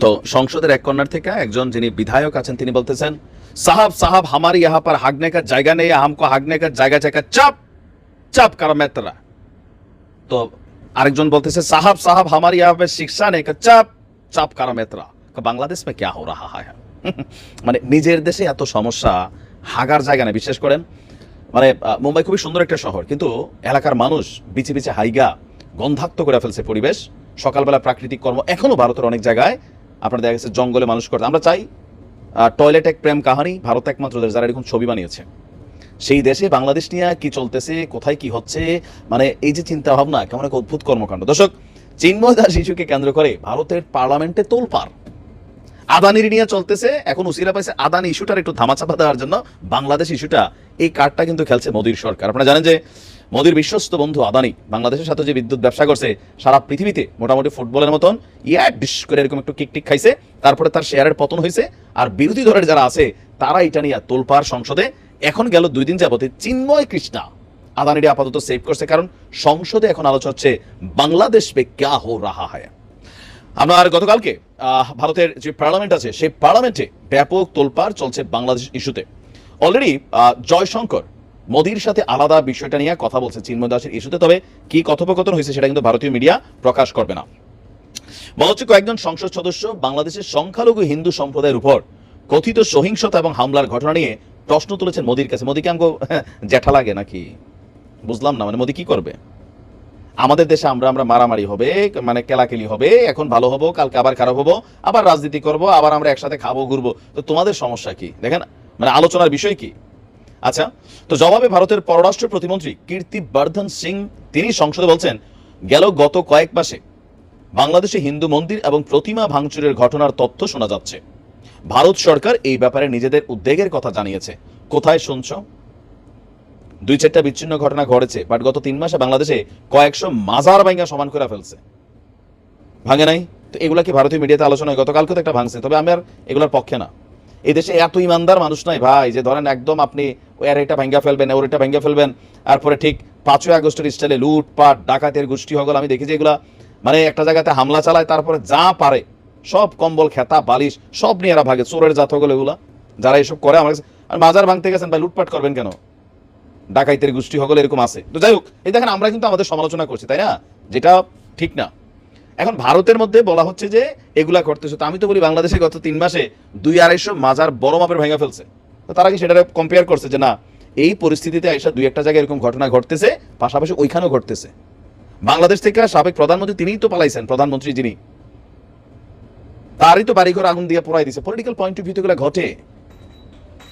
তো সংসদের এক কর্নার থেকে একজন যিনি বিধায়ক আছেন, তিনি বলতেছেন, সাহাব সাহাব আমার ইহা পর হাগনে কাজ জায়গা নেই আমকো হাগনে কাজ জায়গা জায়গা চাপ চাপ কারও মেতরা। তো আরেকজন বলতেছে, সাহাব সাহাব আমার ইহা পর শিক্ষা নেই চাপ চাপ কারও মেতরা। বাংলাদেশ মে ক্যা হো রাহা হ্যাঁ মানে নিজের দেশে এত সমস্যা হাগার জায়গা নেই, বিশেষ করেন মানে মুম্বাই খুবই সুন্দর একটা শহর, কিন্তু এলাকার মানুষ বিছে বিছে হাইগা গন্ধাক্ত করে ফেলছে পরিবেশ, সকালবেলা প্রাকৃতিক কর্ম, এখনও ভারতের অনেক জায়গায় আপনার দেখা গেছে জঙ্গলে মানুষ করতে। আমরা চাই টয়লেট এক প্রেম কাহানি, ভারত একমাত্র দেশ, যারা এরকম ছবি বানিয়েছে। সেই দেশে বাংলাদেশ নিয়ে কি চলতেছে, কোথায় কি হচ্ছে মানে এই যে চিন্তা ভাবনা, কেমন এক অদ্ভুত কর্মকাণ্ড। দর্শক, চিন্ময় দাস শিশুকে কেন্দ্র করে ভারতের পার্লামেন্টে তোলপাড়। আদানির নিয়ে চলতেছে। এখন উসিরা পাইছে আদানি ইস্যুটার একটু ধামাচাপা দেওয়ার জন্য। বাংলাদেশ ইস্যুটা, এই কার্ডটা কিন্তু খেলছে মোদীর সরকার। আপনারা জানেন যে মোদীর বিশ্বস্ত বন্ধু আদানি বাংলাদেশের সাথে যে বিদ্যুৎ ব্যবসা করছে, সারা পৃথিবীতে মোটামুটি ফুটবলের মতন, ইয়া করে এরকম একটু কিক টিক খাইছে। তারপরে তার শেয়ারের পতন হয়েছে আর বিরোধী দলের যারা আছে, তারা এটা নিয়ে তোলপাড় সংসদে। এখন গেল দুই দিন যাবতে চিন্ময় কৃষ্ণা আদানিরে আপাতত সেভ করছে। কারণ সংসদে এখন আলোচনা হচ্ছে, বাংলাদেশ পে ক্যা হো রাহা হয় আপনার গতকালকে ভারতের যে পার্লামেন্ট আছে, সেই পার্লামেন্টে ব্যাপক তোলপাড় চলছে বাংলাদেশ ইস্যুতে অলরেডি জয়শঙ্কর মোদির সাথে আলাদা বিষয়টা নিয়ে কথা বলছে চিন্ময় দাসের ইস্যুতে তবে কি কথোপকথন হয়েছে সেটা কিন্তু ভারতীয় মিডিয়া প্রকাশ করবে না। বলা হচ্ছে কয়েকজন সংসদ সদস্য বাংলাদেশের সংখ্যালঘু হিন্দু সম্প্রদায়ের উপর কথিত সহিংসতা এবং হামলার ঘটনা নিয়ে প্রশ্ন তুলেছেন মোদির কাছে। মোদিকে আমগো জ্যাঠা লাগে নাকি? বুঝলাম না মানে মোদি কি করবে? আমাদের দেশে আমরা আমরা মারামারি হবে মানে কেলাকেলি হবে, এখন ভালো হব, কালকে আবার খারাপ হব, আবার রাজনীতি করব, আবার আমরা একসাথে খাব, ঘুরবো। তো তোমাদের সমস্যা কি? দেখেন মানে আলোচনার বিষয় কি? আচ্ছা তো জবাবে ভারতের পররাষ্ট্র প্রতিমন্ত্রী কীর্তি বর্ধন সিং, তিনি সংসদে বলছেন, গেল গত কয়েক মাসে বাংলাদেশে হিন্দু মন্দির এবং প্রতিমা ভাঙচুরের ঘটনার তথ্য শোনা যাচ্ছে। ভারত সরকার এই ব্যাপারে নিজেদের উদ্বেগের কথা জানিয়েছে। কোথায় শুনছো? দুই চারটা বিচ্ছিন্ন ঘটনা ঘটেছে বাট গত তিন মাসে বাংলাদেশে কয়েকশো মাজার ভাঙ্গা সমান করে ফেলছে। ভাঙে নাই? তো এগুলা কি ভারতীয় মিডিয়াতে আলোচনা হয়? গতকালকে তো একটা ভাঙছে, তবে আমি আর এগুলোর পক্ষে না। এই দেশে এত ইমানদার মানুষ নাই ভাই, যে ধরেন একদম আপনি ওর এটা ভাঙ্গা ফেলবেন ওর এটা ভাঙ্গা ফেলবেন, তারপরে ঠিক পাঁচই আগস্টের স্টাইলে লুটপাট, ডাকাতের গোষ্ঠী হগল, আমি দেখি যে এগুলা মানে একটা জায়গাতে হামলা চালায়, তারপরে যা পারে, সব কম্বল, খেতা, বালিশ, সব নিয়ে এরা ভাগে, চোরের জাত হগল এগুলা। যারা এসব করে, আমার কাছে মাজার ভাঙতে গেছেন ভাই, লুটপাট করবেন কেন? ডাকাইতের গোষ্ঠী হগল এরকম আছে। তো যাই হোক, এই দেখেন আমরা কিন্তু আমাদের সমালোচনা করছি, তাই না? যেটা ঠিক না। এখন ভারতের মধ্যে বলা হচ্ছে যে এগুলা করতেছে তো আমি তো বলি বাংলাদেশে গত তিন মাসে দুই আড়াইশো মাজার বড় মাপের ভেঙে ফেলছে। তো তারা কি সেটা কম্পেয়ার করছে যে না, এই পরিস্থিতিতে আইসা দুই একটা জায়গায় এরকম ঘটনা ঘটতেছে, পাশাপাশি ওইখানেও ঘটতেছে। বাংলাদেশ থেকে সাবেক প্রধানমন্ত্রী তিনিই তো পালাইছেন, প্রধানমন্ত্রী যিনি। তারই তো বাড়িঘর আগুন দিয়ে পোড়াই দিছে। পলিটিক্যাল পয়েন্ট অফ ভিউ এগুলো ঘটে।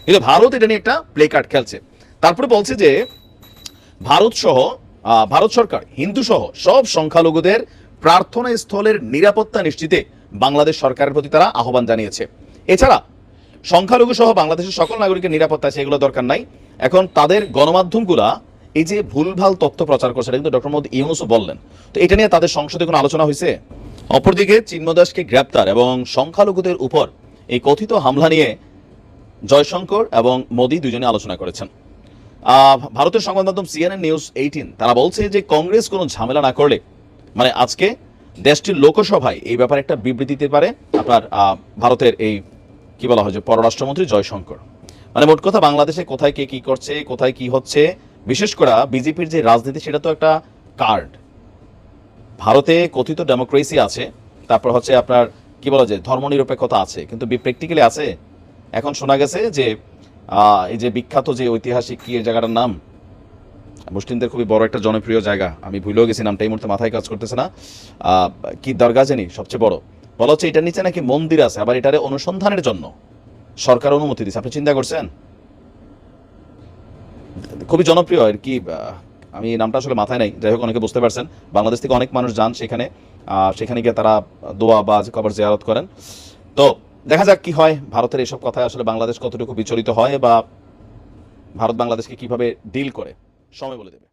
কিন্তু ভারত এটা নিয়ে একটা প্লে কার্ড খেলছে। তারপরে বলছে যে ভারত সহ ভারত সরকার, হিন্দু সহ সব সংখ্যালঘুদের প্রার্থনা স্থলের নিরাপত্তা নিশ্চিতে বাংলাদেশ সরকারের প্রতি তারা আহ্বান জানিয়েছে। এছাড়া সংখ্যালঘু সহ বাংলাদেশের সকল নাগরিকের নিরাপত্তা আছে, এগুলো দরকার নাই। এখন তাদের গণমাধ্যমগুলা এই যে ভুলভাল তথ্য প্রচার করছে কিন্তু ডক্টর মোহাম্মদ ইউনুসও বললেন। তো এটা নিয়ে তাদের সংসদে কোনো আলোচনা হয়েছে? অপরদিকে চিন্মদাসকে গ্রেপ্তার এবং সংখ্যালঘুদের উপর এই কথিত হামলা নিয়ে জয়শঙ্কর এবং মোদি দুজনে আলোচনা করেছেন। ভারতের সংবাদ মাধ্যম সিএনএন নিউজ এইটিন তারা বলছে যে কংগ্রেস কোনো ঝামেলা না করলে মানে আজকে দেশটির লোকসভায় এই ব্যাপারে একটা বিবৃতি দিতে পারে আপনার ভারতের এই, কি বলা হয় যে পররাষ্ট্রমন্ত্রী জয়শঙ্কর। মানে মোট কথা বাংলাদেশে কোথায় কে কি করছে, কোথায় কি হচ্ছে, বিশেষ করে বিজেপির যে রাজনীতি সেটা তো একটা কার্ড। ভারতে কথিত ডেমোক্রেসি আছে, তারপর হচ্ছে আপনার, কি বলা যায়, ধর্মনিরপেক্ষতা আছে, কিন্তু প্র্যাকটিক্যালি আছে। এখন শোনা গেছে যে এই যে বিখ্যাত যে ঐতিহাসিক কি এই জায়গাটার নাম? মুসলিমদের খুবই বড় একটা জনপ্রিয় জায়গা। আমি ভুলেও গেছি নামটা এই মুহূর্তে মাথায় কাজ করতেছে না। কি দরগা জানি? সবচেয়ে বড়। বলা হচ্ছে এটার নিচে নাকি মন্দির আছে, আবার এটারে অনুসন্ধানের জন্য। সরকার অনুমতি দিচ্ছে আপনি চিন্তা করছেন? খুবই জনপ্রিয় আর কি আমি নামটা আসলে মাথায় নাই। যাই হোক, অনেকে বুঝতে পারছেন। বাংলাদেশ থেকে অনেক মানুষ যান সেখানে। সেখানে গিয়ে তারা দোয়া বা কবর জিয়ারত করেন। তো দেখা যাক কি হয়। ভারতের এসব কথায় আসলে বাংলাদেশ কতটুকু বিচলিত হয় বা ভারত বাংলাদেশকে কীভাবে ডিল করে। সময় বলে দেবে।